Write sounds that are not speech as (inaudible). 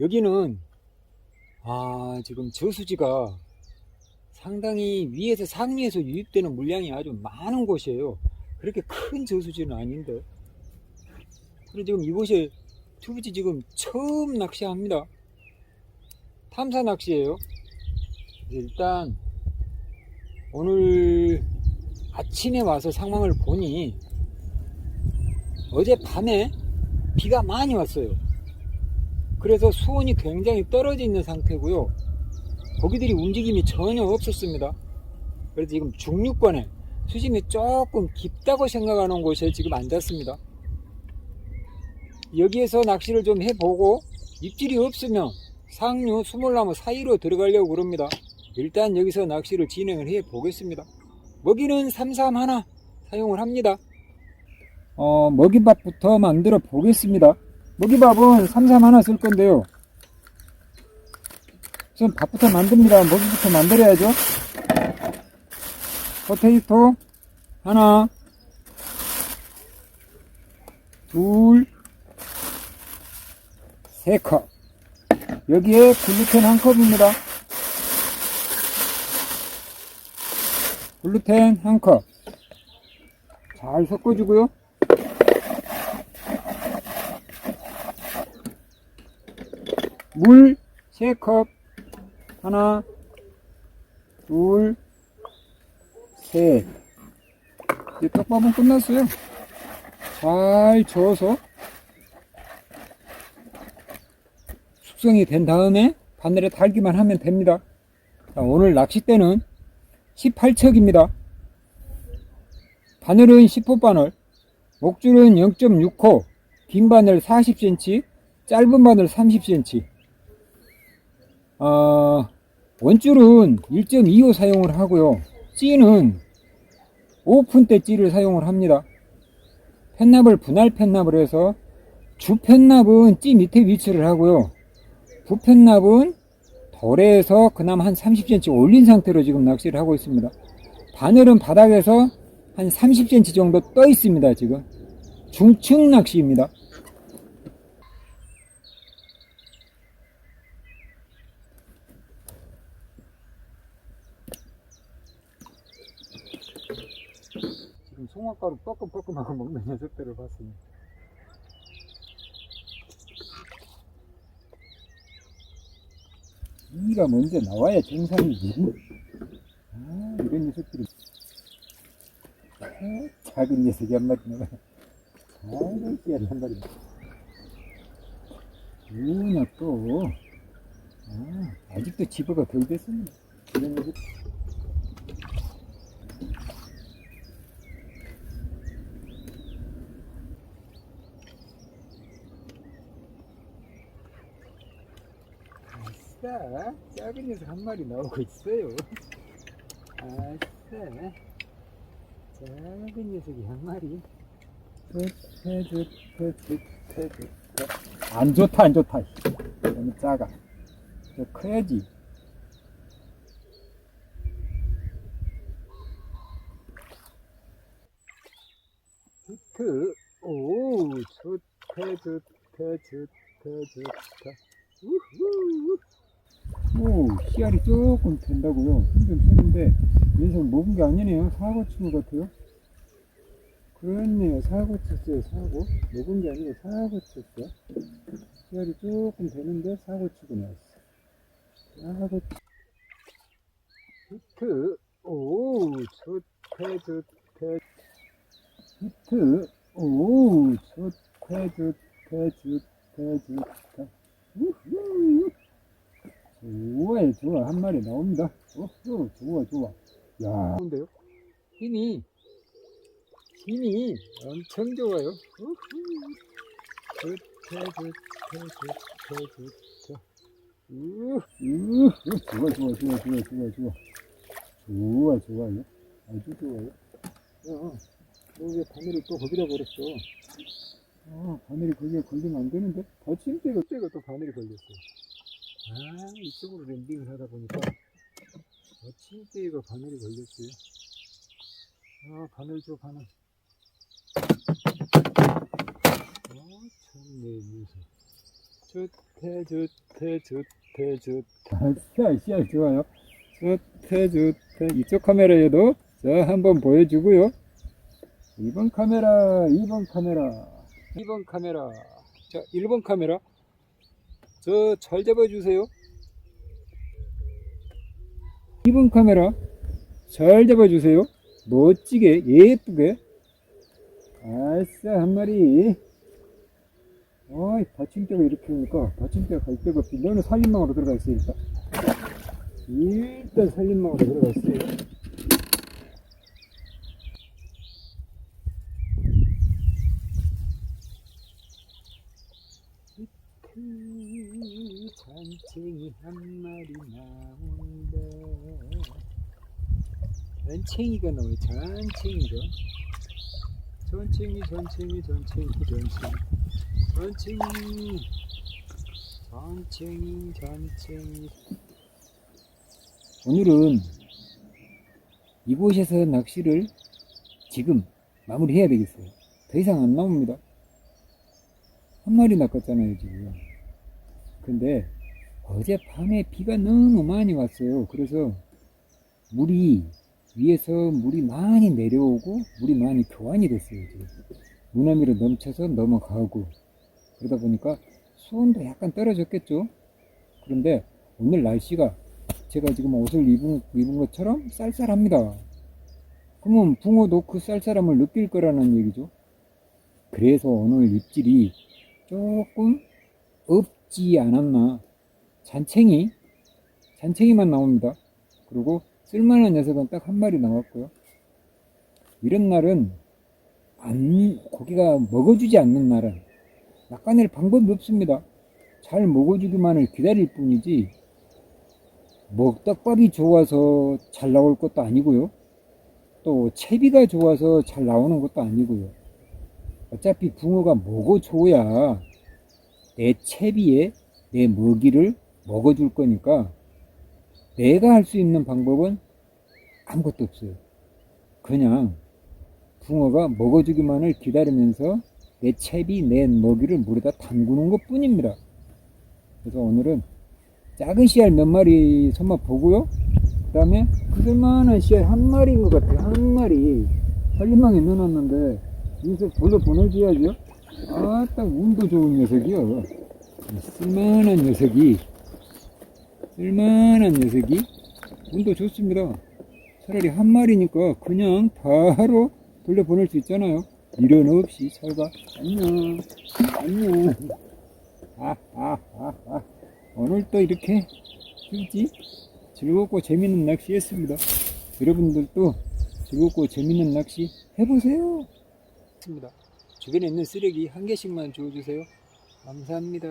여기는 아 지금 저수지가 상당히 위에서 상류에서 유입되는 물량이 아주 많은 곳이에요. 그렇게 큰 저수지는 아닌데. 그리고 지금 이곳에 투부지 지금 처음 낚시합니다. 탐사 낚시예요. 일단 오늘 아침에 와서 상황을 보니 어제 밤에 비가 많이 왔어요. 그래서 수온이 굉장히 떨어져 있는 상태고요. 고기들이 움직임이 전혀 없었습니다. 그래서 지금 중류권에 수심이 조금 깊다고 생각하는 곳에 지금 앉았습니다. 여기에서 낚시를 좀 해보고 입질이 없으면 상류 수몰나무 사이로 들어가려고 그럽니다. 일단 여기서 낚시를 진행을 해 보겠습니다. 먹이는 삼삼 하나 사용을 합니다. 어, 먹이밥부터 만들어 보겠습니다. 먹이밥은 삼삼 하나 쓸 건데요. 우선 밥부터 만듭니다. 먹이부터 만들어야죠. 포테이토 하나, 둘, 세 컵. 여기에 글루텐 한 컵입니다. 글루텐 한 컵. 잘 섞어주고요. 물세 컵. 하나, 둘, 셋. 이제 떡밥은 끝났어요. 잘 저어서 숙성이 된 다음에 바늘에 달기만 하면 됩니다. 자, 오늘 낚싯대는 18척입니다. 바늘은 10호 바늘, 목줄은 0.6호, 긴 바늘 40cm, 짧은 바늘 30cm. 어, 원줄은 1.25 사용을 하고요. 찌는 오픈대 찌를 사용을 합니다. 펜납을 분할 펜납을 해서 주 펜납은 찌 밑에 위치를 하고요. 부 펜납은 덜에서 그나마 한 30cm 올린 상태로 지금 낚시를 하고 있습니다. 바늘은 바닥에서 한 30cm 정도 떠 있습니다. 지금 중층 낚시입니다. 송화가루 뻐끔뻐끔하고 (laughs) 먹는 녀석들을 봤습니다. 이가 먼저 나와야 정상이지. 아, 이런 녀석들이. 아, 작은 녀석이 한 마리 나와. 아이고, 씨알이 한 마리. 우나 또. 아, 아직도 집어가 덜 됐습니다. 이런 녀석. 아싸, 작은 녀석 한 마리 나오고 있어요. 아싸, 작은 녀석이 한 마리. 좋다, 좋다, 좋다, 좋다. 안 좋다, 안 좋다. 너무 작아. 더 커야지. 히트, 오, 좋다, 좋다, 좋다, 좋다. 우후. 오, 씨알이 조금 된다고요. 힘좀 쓰는데, 녀석 먹은 게 아니네요. 사고 친 것 같아요. 그렇네요. 사고 쳤어요, 사고. 먹은 게 아니고 사고 쳤어. 씨알이 조금 되는데, 사고 치고 나왔어. 사고 치... 히트, 오, 좋다, 좋다. 히트, 오, 좋다, 좋다, 좋다, 좋다. 우후. 좋아요, 좋아. 한 마리 나옵니다. 어, 어, 좋아, 좋아. 야. 좋은데요? 힘이, 힘이 엄청 좋아요. 우후. 좋다, 좋다, 좋다, 좋다. 우, 우, 좋아, 좋아, 좋아, 좋아, 좋아, 좋아. 좋아, 좋아요. 아주 좋아요. 야, 너왜 바늘을 또 거기다 버렸어? 아, 바늘이 거기에 걸리면 안 되는데? 다친 때가, 때가 또 바늘이 걸렸어. 아, 이쪽으로 랜딩을 하다 보니까 어친 때가 바늘이 걸렸어요. 아, 바늘 줘, 바늘. 어, 참내 녀석. 좋대 좋대 좋대 좋다 씨알 씨알 좋아요. 좋대 좋대. 이쪽 카메라에도 자 한번 보여주고요. 2번 카메라 2번 카메라. 2번 카메라. 자 1번 카메라 저 잘 잡아주세요. 2번 카메라 잘 잡아주세요. 멋지게 예쁘게. 아싸 한 마리. 어이 받침대가 이렇게 오니까 받침대가 갈 데가 없지. 너는 살림망으로 들어가 있어 일단 살림망으로 들어가 있어요. 그 잔챙이 한 마리 나온다. 잔챙이가 나와요 잔챙이가 전챙이 전챙이 전챙이 전챙이. 전챙이. 전챙이 전챙이. 오늘은 이곳에서 낚시를 지금 마무리해야 되겠어요. 더 이상 안 나옵니다. 한 마리 낚았잖아요 지금. 근데 어젯밤에 비가 너무 많이 왔어요. 그래서 물이 위에서 물이 많이 내려오고 물이 많이 교환이 됐어요 무나미로 넘쳐서 넘어가고. 그러다 보니까 수온도 약간 떨어졌겠죠? 그런데 오늘 날씨가 제가 지금 옷을 입은, 입은 것처럼 쌀쌀합니다. 그러면 붕어도 그 쌀쌀함을 느낄 거라는 얘기죠? 그래서 오늘 입질이 조금 없지 않았나 잔챙이? 잔챙이만 나옵니다. 그리고 쓸만한 녀석은 딱 한 마리 나왔고요. 이런 날은 안 고기가 먹어주지 않는 날은 낚아낼 방법이 없습니다. 잘 먹어주기만을 기다릴 뿐이지 먹떡밥이 좋아서 잘 나올 것도 아니고요. 또 채비가 좋아서 잘 나오는 것도 아니고요. 어차피 붕어가 먹어줘야 내 채비에 내 먹이를 먹어줄 거니까 내가 할 수 있는 방법은 아무것도 없어요. 그냥 붕어가 먹어주기만을 기다리면서 내 채비, 내 먹이를 물에다 담그는 것 뿐입니다. 그래서 오늘은 작은 씨알 몇 마리 손맛 보고요. 그 다음에 그들만한 씨알 한 마리인 것 같아요. 한 마리. 살림망에 넣어놨는데 여기서 불러 보내줘야죠. 아, 딱 운도 좋은 녀석이요. 쓸만한 녀석이, 쓸만한 녀석이 운도 좋습니다. 차라리 한 마리니까 그냥 바로 돌려보낼 수 있잖아요. 미련 없이 잘 가. 안녕. 안녕. 아, 아, 아, 아. 오늘 또 이렇게 그지 즐겁고 재밌는 낚시 했습니다. 여러분들도 즐겁고 재밌는 낚시 해보세요. 주변에 있는 쓰레기 한 개씩만 주워주세요. 감사합니다.